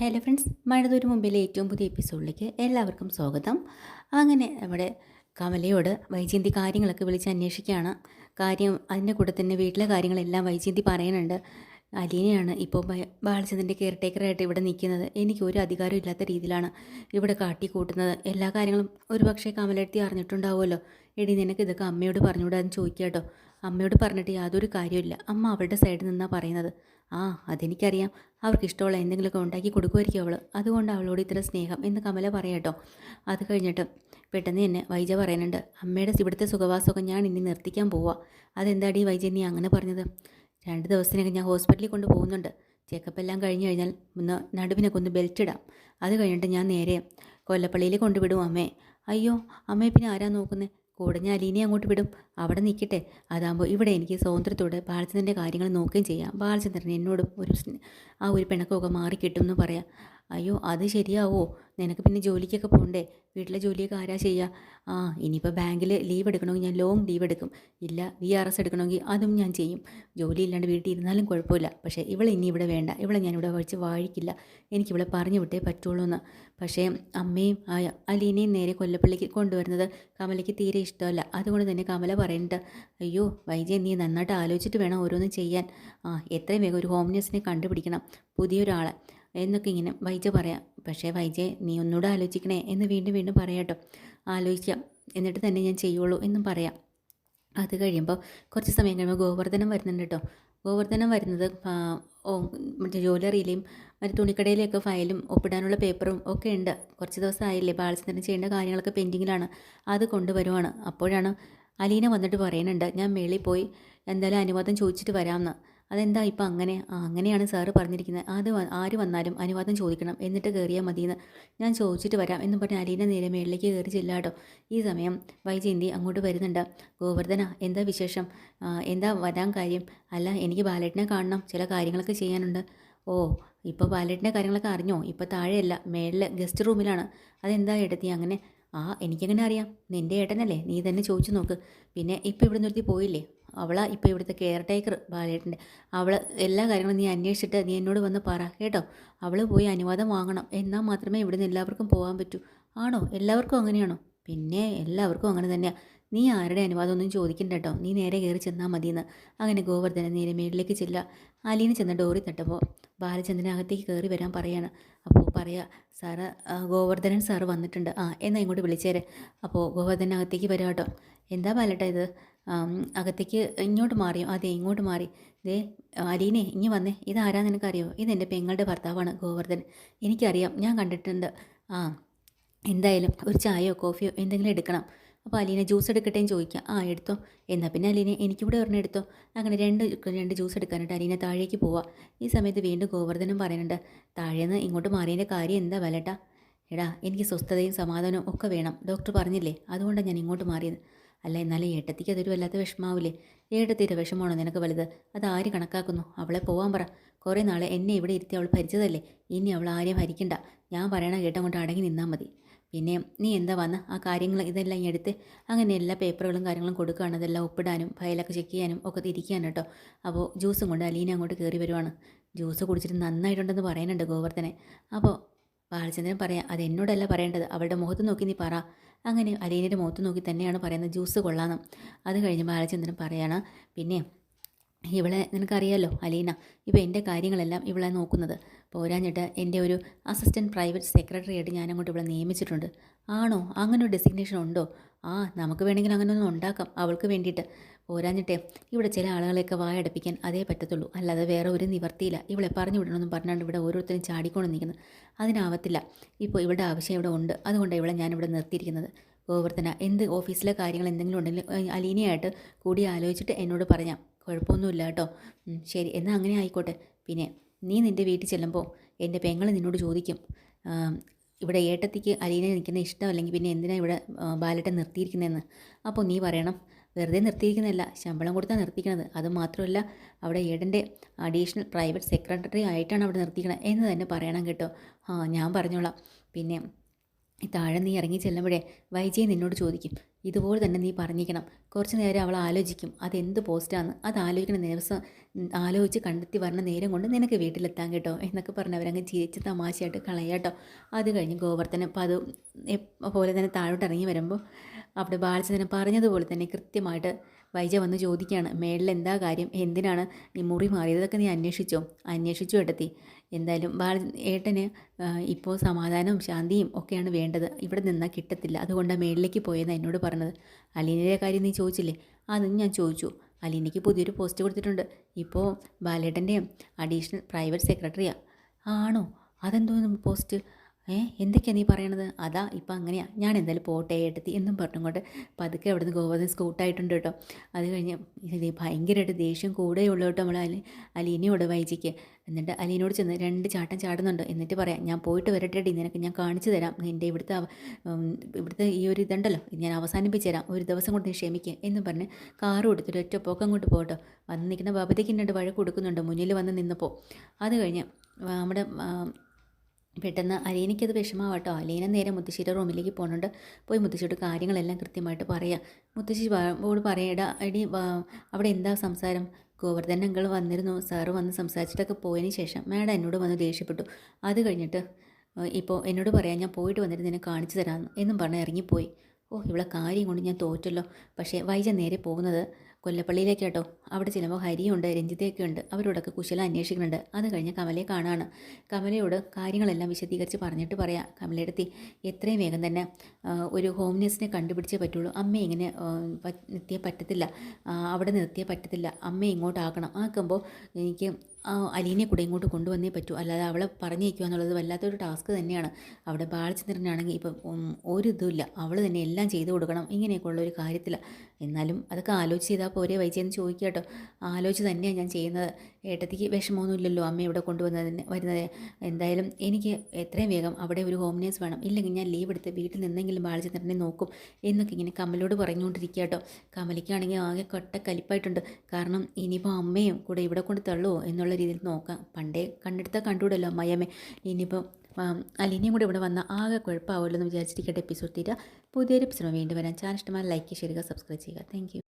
Hello friends മഴതൂര് മുമ്പിലെ ഏറ്റവും പുതിയ എപ്പിസോഡിലേക്ക് എല്ലാവർക്കും സ്വാഗതം. അങ്ങനെ നമ്മുടെ കമലയോട് വൈജയന്തി കാര്യങ്ങളൊക്കെ വിളിച്ച് അന്വേഷിക്കുകയാണ്. കാര്യം അതിന്റെ കൂടെ തന്നെ വീട്ടിലെ കാര്യങ്ങളെല്ലാം വൈജയന്തി പറയുന്നുണ്ട്. അലീനയാണ് ഇപ്പോൾ ബാലചന്ദ്രന്റെ കെയർ ടേക്കറായിട്ട് ഇവിടെ നിൽക്കുന്നത്. എനിക്ക് ഒരു അധികാരം ഇല്ലാത്ത രീതിയിലാണ് ഇവിടെ കാട്ടിക്കൂട്ടുന്നത്. എല്ലാ കാര്യങ്ങളും ഒരു പക്ഷേ കമലെടുത്തി അറിഞ്ഞിട്ടുണ്ടാവുമല്ലോ. എടി നിനക്ക് ഇതൊക്കെ അമ്മയോട് പറഞ്ഞുകൂടാന്ന് ചോദിക്കുക കേട്ടോ അമ്മയോട് പറഞ്ഞിട്ട് യാതൊരു കാര്യമില്ല അമ്മ അവരുടെ സൈഡിൽ നിന്നാണ് പറയുന്നത്. ആ അതെനിക്കറിയാം. അവർക്ക് ഇഷ്ടമുള്ള എന്തെങ്കിലുമൊക്കെ ഉണ്ടാക്കി കൊടുക്കുമായിരിക്കും അവൾ അതുകൊണ്ട് അവളോട് ഇത്ര സ്നേഹം എന്ന് കമല പറയട്ടോ അത് കഴിഞ്ഞിട്ട് പെട്ടെന്ന് തന്നെ വൈജ പറയുന്നുണ്ട് അമ്മയുടെ ഇവിടുത്തെ സുഖവാസമൊക്കെ ഞാൻ ഇനി നിർത്തിക്കാൻ പോവാ. അതെന്താടി വൈജ നീ അങ്ങനെ പറഞ്ഞത്? രണ്ട് ദിവസത്തിനൊക്കെ ഞാൻ ഹോസ്പിറ്റലിൽ കൊണ്ട് പോകുന്നുണ്ട്. ചെക്കപ്പ് എല്ലാം കഴിഞ്ഞ് കഴിഞ്ഞാൽ ഒന്ന് നടുവിനൊക്കെ ഒന്ന് ബെൽറ്റ് ഇടാം. അത് കഴിഞ്ഞിട്ട് ഞാൻ നേരെ കൊല്ലപ്പള്ളിയിൽ കൊണ്ടുവിടും അമ്മേ. അയ്യോ അമ്മയെ പിന്നെ ആരാ നോക്കുന്നത് കൂടെ ഞാൻ അലീനെ അങ്ങോട്ട് വിടും. അവിടെ നിൽക്കട്ടെ. അതാകുമ്പോൾ ഇവിടെ എനിക്ക് സ്വാതന്ത്ര്യത്തോടെ ബാലചന്ദ്രന്റെ കാര്യങ്ങൾ നോക്കുകയും ചെയ്യാം. ബാലചന്ദ്രൻ എന്നോടും ഒരു ആ ഒരു പിണക്കമൊക്കെ മാറിക്കിട്ടും എന്ന് പറയാം. അയ്യോ അത് ശരിയാവോ? നിനക്ക് പിന്നെ ജോലിക്കൊക്കെ പോകണ്ടേ വീട്ടിലെ ജോലിയൊക്കെ ആരാ ചെയ്യുക ആ ഇനിയിപ്പോൾ ബാങ്കിൽ ലീവ് എടുക്കണമെങ്കിൽ ഞാൻ ലോങ് ലീവ് എടുക്കും. ഇല്ല വി ആർ എസ് എടുക്കണമെങ്കിൽ അതും ഞാൻ ചെയ്യും. ജോലി ഇല്ലാണ്ട് വീട്ടിൽ ഇരുന്നാലും കുഴപ്പമില്ല. പക്ഷേ ഇവളെ ഇനി ഇവിടെ വേണ്ട. ഇവളെ ഞാൻ ഇവിടെ വഴിച്ച് വാഴിക്കില്ല. എനിക്കിവിടെ പറഞ്ഞു വിട്ടേ പറ്റുള്ളൂ എന്ന്. പക്ഷേ അമ്മയും ആയ അലീനയും നേരെ കൊല്ലപ്പള്ളിക്ക് കൊണ്ടുവരുന്നത് കമലയ്ക്ക് തീരെ ഇഷ്ടമല്ല. അതുകൊണ്ട് തന്നെ കമല പറയുന്നുണ്ട് അയ്യോ വൈജയ നീ നന്നായിട്ട് ആലോചിച്ചിട്ട് വേണം ഓരോന്നും ചെയ്യാൻ. ആ എത്രയും വേഗം ഒരു ഹോം നേഴ്സിനെ കണ്ടുപിടിക്കണം. പുതിയൊരാളെ. എന്നൊക്കെ ഇങ്ങനെ വൈജ പറയാം. പക്ഷേ വൈജ നീ ഒന്നുകൂടെ ആലോചിക്കണേ എന്ന് വീണ്ടും വീണ്ടും പറയാട്ടോ ആലോചിക്കാം. എന്നിട്ട് തന്നെ ഞാൻ ചെയ്യുള്ളൂ എന്നും പറയാം. അത് കഴിയുമ്പോൾ കുറച്ച് സമയം കഴിയുമ്പോൾ ഗോവർദ്ധനം വരുന്നുണ്ട് കേട്ടോ ഗോവർദ്ധനം വരുന്നത് മറ്റേ ജ്വല്ലറിയിലെയും മറ്റേ തുണിക്കടയിലെയൊക്കെ ഫയലും ഒപ്പിടാനുള്ള പേപ്പറും ഒക്കെ ഉണ്ട്. കുറച്ച് ദിവസം ആയില്ലേ ബാലചന്ദ്രൻ ചെയ്യേണ്ട കാര്യങ്ങളൊക്കെ പെൻഡിങ്ങിലാണ്. അത് കൊണ്ടുവരുവാണ്. അപ്പോഴാണ് അലീന വന്നിട്ട് പറയുന്നുണ്ട് ഞാൻ മേളിൽ പോയി എന്തായാലും അനുവാദം ചോദിച്ചിട്ട് വരാമെന്ന്. അതെന്താ ഇപ്പം അങ്ങനെ? ആ അങ്ങനെയാണ് സാറ് പറഞ്ഞിരിക്കുന്നത്. അത് ആര് വന്നാലും അനുവാദം ചോദിക്കണം. എന്നിട്ട് കയറിയാൽ മതിയെന്ന് ഞാൻ ചോദിച്ചിട്ട് വരാം എന്ന് പറഞ്ഞ് അലീന നേരെ മേളിലേക്ക് കയറി ചെല്ലാട്ടോ ഈ സമയം വൈജയന്തി അങ്ങോട്ട് വരുന്നുണ്ട്. ഗോവർദ്ധന എന്താ വിശേഷം? എന്താ വരാൻ കാര്യം? അല്ല എനിക്ക് ബാലറ്റിനെ കാണണം. ചില കാര്യങ്ങളൊക്കെ ചെയ്യാനുണ്ട്. ഓ ഇപ്പോൾ ബാലറ്റിന്റെ കാര്യങ്ങളൊക്കെ അറിഞ്ഞോ? ഇപ്പോൾ താഴെയല്ല മേളിൽ ഗസ്റ്റ് റൂമിലാണ് അതെന്താ എടുത്തി അങ്ങനെ? ആ എനിക്കെങ്ങനെ അറിയാം. നിന്റെ ഏട്ടനല്ലേ? നീ തന്നെ ചോദിച്ചു നോക്ക്. പിന്നെ ഇപ്പോൾ ഇവിടെ നിർത്തി പോയില്ലേ? അവളാ ഇപ്പോൾ ഇവിടുത്തെ കെയർ ടേക്കർ ബാലേട്ടന്റെ. അവൾ എല്ലാ കാര്യങ്ങളും നീ അന്വേഷിച്ചിട്ട് നീ എന്നോട് വന്ന് പറ കേട്ടോ? അവൾ പോയി അനുവാദം വാങ്ങണം. എന്നാൽ മാത്രമേ ഇവിടുന്ന് എല്ലാവർക്കും പോകാൻ പറ്റൂ. ആണോ? എല്ലാവർക്കും അങ്ങനെയാണോ? പിന്നെ എല്ലാവർക്കും അങ്ങനെ തന്നെയാണ് നീ ആരുടെ അനുവാദം ഒന്നും ചോദിക്കണ്ട കേട്ടോ നീ നേരെ കയറി ചെന്നാൽ മതിയെന്ന്. അങ്ങനെ ഗോവർദ്ധനൻ നേരെ മേളിലേക്ക് ചെല്ലുക. അലീന ചെന്ന ഡോറി തട്ടപ്പോൾ ബാലചന്ദ്രനകത്തേക്ക് കയറി വരാൻ പറയാണ്. അപ്പോൾ പറയാ സാറ് ഗോവർദ്ധനൻ സാറ് വന്നിട്ടുണ്ട്. ആ എന്നാൽ ഇങ്ങോട്ട് വിളിച്ചേരെ. അപ്പോൾ ഗോവർദ്ധനൻ അകത്തേക്ക് വരാം കേട്ടോ എന്താ ബാലട്ട ഇത്? അകത്തേക്ക് ഇങ്ങോട്ട് മാറിയോ? അതെ ഇങ്ങോട്ട് മാറി. ദേ അലീനെ ഇങ്ങ് വന്നേ. ഇതാരാ നിനക്കറിയോ? ഇതെന്റെ പെങ്ങളുടെ ഭർത്താവാണ് ഗോവർദ്ധൻ. എനിക്കറിയാം. ഞാൻ കണ്ടിട്ടുണ്ട്. ആ എന്തായാലും ഒരു ചായയോ കോഫിയോ എന്തെങ്കിലും എടുക്കണം. അപ്പോൾ അലീന ജ്യൂസ് എടുക്കട്ടെ എന്ന് ചോദിക്കാം. ആ എടുത്തോ. എന്നാൽ പിന്നെ അലീന എനിക്കിവിടെ ഒരെണ്ണം എടുത്തോ. അങ്ങനെ രണ്ട് രണ്ട് ജ്യൂസ് എടുക്കാനായിട്ട് അലീന താഴേക്ക് പോവാം. ഈ സമയത്ത് വീണ്ടും ഗോവർദ്ധനം പറയുന്നുണ്ട് താഴേന്ന് ഇങ്ങോട്ട് മാറിയതിന്റെ കാര്യം എന്താ വലട്ടാ? എടാ എനിക്ക് സ്വസ്ഥതയും സമാധാനവും ഒക്കെ വേണം. ഡോക്ടർ പറഞ്ഞില്ലേ അതുകൊണ്ടാണ് ഞാൻ ഇങ്ങോട്ട് മാറിയത്. അല്ല എന്നാലും ഏട്ടത്തിക്ക് അതൊരു വല്ലാത്ത വിഷമാവില്ലേ ഏട്ടത്തിയുടെ വിഷമമാണോ നിനക്ക് വലുത്? അത് ആര് കണക്കാക്കുന്നു? അവളെ പോവാൻ പറ. കുറേ നാളെ എന്നെ ഇവിടെ ഇരുത്തി അവൾ ഭരിച്ചതല്ലേ. ഇനി അവൾ ആരെയും ഭരിക്കണ്ട. ഞാൻ പറയണ കേട്ടം കൊണ്ട് അടങ്ങി നിന്നാൽ മതി. പിന്നെ നീ എന്താ വന്ന് ആ കാര്യങ്ങൾ ഇതെല്ലാം എടുത്ത് അങ്ങനെ എല്ലാ പേപ്പറുകളും കാര്യങ്ങളും കൊടുക്കുകയാണ്. അതെല്ലാം ഒപ്പിടാനും ഫയലൊക്കെ ചെക്ക് ചെയ്യാനും ഒക്കെ തിരിക്കാനും കേട്ടോ. അപ്പോൾ ജ്യൂസും കൊണ്ട് അലീന അങ്ങോട്ട് കയറി വരുവാണ്. ജ്യൂസ് കുടിച്ചിട്ട് നന്നായിട്ടുണ്ടെന്ന് പറയാനുണ്ട് ഗോവർദ്ധനെ. അപ്പോൾ ബാലചന്ദ്രൻ പറയാം അത് എന്നോടല്ല പറയേണ്ടത്. അവളുടെ മുഖത്ത് നോക്കി നീ പറ. അങ്ങനെ അലീനയുടെ മുഖത്ത് നോക്കി തന്നെയാണ് പറയുന്നത് ജ്യൂസ് കൊള്ളാമെന്ന് അത് കഴിഞ്ഞ് ബാലചന്ദ്രൻ പറയാണ് പിന്നെ ഇവളെ നിനക്കറിയാലോ അലീന. ഇപ്പോൾ എന്റെ കാര്യങ്ങളെല്ലാം ഇവളെ നോക്കുന്നത്. പോരാഞ്ഞിട്ട് എന്റെ ഒരു അസിസ്റ്റന്റ് പ്രൈവറ്റ് സെക്രട്ടറി ആയിട്ട് ഞാൻ അങ്ങോട്ട് ഇവളെ നിയമിച്ചിട്ടുണ്ട്. ആണോ? അങ്ങനെ ഒരു ഡെസിഗ്നേഷൻ ഉണ്ടോ? ആ നമുക്ക് വേണമെങ്കിൽ അങ്ങനെ ഒന്നും ഉണ്ടാക്കാം അവൾക്ക് വേണ്ടിയിട്ട്. പോരാഞ്ഞിട്ട് ഇവിടെ ചില ആളുകളെയൊക്കെ വായടപ്പിക്കാൻ അതേ പറ്റത്തുള്ളൂ. അല്ലാതെ വേറെ ഒരു നിവർത്തിയില്ല. ഇവളെ പറഞ്ഞു വിടണമെന്നും പറഞ്ഞാണ്ട് ഇവിടെ ഓരോരുത്തരും ചാടിക്കൊണ്ട് നിൽക്കുന്നത് അതിനാവത്തില്ല. ഇപ്പോൾ ഇവിടെ ആവശ്യം ഇവിടെ ഉണ്ട്. അതുകൊണ്ട് ഇവിടെ ഞാനിവിടെ നിർത്തിയിരിക്കുന്നത്. ഗോവർദ്ധന എന്ത് ഓഫീസിലെ കാര്യങ്ങൾ എന്തെങ്കിലും ഉണ്ടെങ്കിൽ അലീനയായിട്ട് കൂടി ആലോചിച്ചിട്ട് എന്നോട് പറയാം കുഴപ്പമൊന്നുമില്ല കേട്ടോ. ശരി എന്നാൽ അങ്ങനെ ആയിക്കോട്ടെ. പിന്നെ നീ നിന്റെ വീട്ടിൽ ചെല്ലുമ്പോൾ എന്റെ പെങ്ങൾ നിന്നോട് ചോദിക്കും ഇവിടെ ഏട്ടത്തിക്ക് അലീനെ നിൽക്കുന്ന ഇഷ്ടമല്ലെങ്കിൽ പിന്നെ എന്തിനാണ് ഇവിടെ ബാലട്ടെ നിർത്തിയിരിക്കുന്നതെന്ന്. അപ്പോൾ നീ പറയണം വെറുതെ നിർത്തിയിരിക്കുന്നതല്ല ശമ്പളം കൊടുത്താൽ നിർത്തിക്കണത്. അത് മാത്രമല്ല അവിടെ ഏടന്റെ അഡീഷണൽ പ്രൈവറ്റ് സെക്രട്ടറി ആയിട്ടാണ് അവിടെ നിർത്തിക്കണത് എന്ന് തന്നെ പറയണം കേട്ടോ. ആ ഞാൻ പറഞ്ഞോളാം. പിന്നെ താഴെ നീ ഇറങ്ങി ചെല്ലുമ്പോഴേ വൈജയ് നിന്നോട് ചോദിക്കും ഇതുപോലെ തന്നെ നീ പറഞ്ഞിരിക്കണം. കുറച്ച് നേരം അവൾ ആലോചിക്കും അതെന്ത് പോസ്റ്റാണ് അത് ആലോചിക്കണ ദിവസം ആലോചിച്ച് കണ്ടെത്തി വരണ നേരം കൊണ്ട് നിനക്ക് വീട്ടിലെത്താൻ കേട്ടോ എന്നൊക്കെ പറഞ്ഞ് അവരങ്ങ് ചിരിച്ച് തമാശയായിട്ട് കളയാട്ടോ അത് കഴിഞ്ഞ് അപ്പോൾ അത് പോലെ തന്നെ താഴോട്ട് ഇറങ്ങി വരുമ്പോൾ അവിടെ ബാലചന്ദ്രൻ പറഞ്ഞതുപോലെ തന്നെ കൃത്യമായിട്ട് വൈജ വന്ന് ചോദിക്കുകയാണ് മേളിൽ എന്താ കാര്യം? എന്തിനാണ്? ഈ മുറി മാറിയതൊക്കെ നീ അന്വേഷിച്ചോ? അന്വേഷിച്ചു എടുത്തി എന്തായാലും ഏട്ടന് ഇപ്പോൾ സമാധാനവും ശാന്തിയും ഒക്കെയാണ് വേണ്ടത്. ഇവിടെ നിന്നാൽ കിട്ടത്തില്ല. അതുകൊണ്ടാണ് മേളിലേക്ക് പോയെന്ന് എന്നോട് പറഞ്ഞത്. അലീനയുടെ കാര്യം നീ ചോദിച്ചില്ലേ? അതും ഞാൻ ചോദിച്ചു. അലീനയ്ക്ക് പുതിയൊരു പോസ്റ്റ് കൊടുത്തിട്ടുണ്ട്. ഇപ്പോൾ ബാലേട്ടന്റെ അഡീഷണൽ പ്രൈവറ്റ് സെക്രട്ടറിയാണ് ആണോ? അതെന്തോന്നും പോസ്റ്റ്? ഏ എന്തൊക്കെയാണ് നീ പറയണത്? അതാ ഇപ്പം അങ്ങനെയാണ് ഞാൻ എന്തായാലും പോട്ടെ ഏട്ടത്തി എന്നും പറഞ്ഞുകൊണ്ട് പതുക്കെ നിന്ന് ഗോവർദ്ധൻ സ്കൂട്ടായിട്ടുണ്ട് കേട്ടോ. അത് കഴിഞ്ഞ് ഇത് ഭയങ്കരമായിട്ട് ദേഷ്യം കൂടെയുള്ളൂ കേട്ടോ നമ്മൾ അലി അലീനയോട് വൈജിക്ക്. എന്നിട്ട് അലീനോട് ചെന്ന് രണ്ട് ചാട്ടം ചാടുന്നുണ്ട്. എന്നിട്ട് പറയാം ഞാൻ പോയിട്ട് വരട്ടെ നിനക്ക് ഞാൻ കാണിച്ചു തരാം. നിന്റെ ഇവിടുത്തെ ഇവിടുത്തെ ഈ ഒരു ഇതുണ്ടല്ലോ ഞാൻ അവസാനിപ്പിച്ച് തരാം. ഒരു ദിവസം കൊണ്ട് ക്ഷമിക്കുക എന്നും പറഞ്ഞ് കാറ് കൊടുത്തിട്ട് ഒറ്റ പോക്കം കൊണ്ട് പോകട്ടോ വന്ന് നിൽക്കുന്ന ബാബത്തേക്ക് രണ്ട് വഴക്ക് കൊടുക്കുന്നുണ്ട്. മുന്നിൽ വന്ന് നിന്നപ്പോൾ അത് കഴിഞ്ഞ് നമ്മുടെ പെട്ടെന്ന് അലീനയ്ക്കത് വിഷമാവട്ടോ അലീന നേരെ മുത്തശ്ശിയുടെ റൂമിലേക്ക് പോകുന്നുണ്ട് പോയി മുത്തശ്ശിയോട് കാര്യങ്ങളെല്ലാം കൃത്യമായിട്ട് പറയാം. മുത്തശ്ശി ഓട് പറയടാ എടി അവിടെ എന്താ സംസാരം? ഗോവർദ്ധൻ അങ്കിൾ വന്നിരുന്നു. സാറ് വന്ന് സംസാരിച്ചിട്ടൊക്കെ പോയതിന് ശേഷം മാഡം എന്നോട് വന്ന് ദേഷ്യപ്പെട്ടു. അത് കഴിഞ്ഞിട്ട് ഇപ്പോൾ എന്നോട് പറയാം ഞാൻ പോയിട്ട് വന്നിട്ട് നിന്നെ കാണിച്ചു തരാമെന്ന് എന്നും പറഞ്ഞ് ഇറങ്ങിപ്പോയി. ഓ ഇവിടെ കാര്യം കൊണ്ട് ഞാൻ തോറ്റല്ലോ. പക്ഷേ വൈജ നേരെ പോകുന്നത് കൊല്ലപ്പള്ളിയിലേക്ക് കേട്ടോ അവിടെ ചിലപ്പോൾ ഹരിയുണ്ട് രഞ്ജിതയൊക്കെ ഉണ്ട് അവരോടൊക്കെ കുശലം അന്വേഷിക്കുന്നുണ്ട്. അത് കഴിഞ്ഞ് കമലയെ കാണാണ്. കമലയോട് കാര്യങ്ങളെല്ലാം വിശദീകരിച്ച് പറഞ്ഞിട്ട് പറയാം കമലയെടുത്തി എത്രയും വേഗം തന്നെ ഒരു ഹോം നേഴ്സിനെ കണ്ടുപിടിച്ചേ പറ്റുള്ളൂ. അമ്മ ഇങ്ങനെ നിർത്തിയേ പറ്റത്തില്ല. അവിടെ നിർത്തിയേ പറ്റത്തില്ല. അമ്മ ഇങ്ങോട്ടാക്കണം. ആക്കുമ്പോൾ എനിക്ക് അലീനെ കൂടെ ഇങ്ങോട്ട് കൊണ്ടുവന്നേ പറ്റൂ. അല്ലാതെ അവളെ പറഞ്ഞേക്കുക എന്നുള്ളത് വല്ലാത്തൊരു ടാസ്ക് തന്നെയാണ്. അവിടെ ബാലചന്ദ്രനാണെങ്കിൽ ഇപ്പം ഒരു ഇതുമില്ല അവൾ തന്നെ എല്ലാം ചെയ്തു കൊടുക്കണം. ഇങ്ങനെയൊക്കെ ഒരു കാര്യത്തില്ല എന്നാലും അതൊക്കെ ആലോചിച്ച് ചെയ്താൽ പോരെ വൈജയെന്ന് ചോദിക്കുക കേട്ടോ. ആലോചിച്ച് തന്നെയാണ് ഞാൻ ചെയ്യുന്നത്. ഏട്ടത്തിക്ക് വിഷമമൊന്നുമില്ലല്ലോ അമ്മ ഇവിടെ കൊണ്ടുവന്നതിന് വരുന്നത് എന്തായാലും എനിക്ക് എത്രയും വേഗം അവിടെ ഒരു ഹോം നേഴ്സ് വേണം. ഇല്ലെങ്കിൽ ഞാൻ ലീവ് എടുത്ത് വീട്ടിൽ നിന്നെങ്കിലും ബാലചന്ദ്രനെ നോക്കും. എന്നൊക്കെ ഇങ്ങനെ കമലോട് പറഞ്ഞുകൊണ്ടിരിക്കുക കേട്ടോ. കമലിക്കാണെങ്കിൽ ആകെ കൊട്ട കലിപ്പായിട്ടുണ്ട് കാരണം ഇനിയിപ്പോൾ അമ്മയും കൂടെ ഇവിടെ കൊണ്ട് തള്ളുമോ എന്നുള്ള രീതിയിൽ നോക്കാം. പണ്ടേ കണ്ടെടുത്ത കണ്ടുകൂടല്ലോ മയമേ ഇനിയിപ്പം അലിനിയും കൂടെ ഇവിടെ വന്ന ആകെ കുഴപ്പമാവുമല്ലോ എന്ന് വിചാരിച്ചിരിക്കട്ടെ എപ്പിസോഡ് തീരാ പുതിയൊരു എപ്പിസോഡ് വീണ്ടും വരാൻ ചാനൽ ഇഷ്ടമായി ലൈക്ക് ചെയ്യുക സബ്സ്ക്രൈബ് ചെയ്യുക. താങ്ക്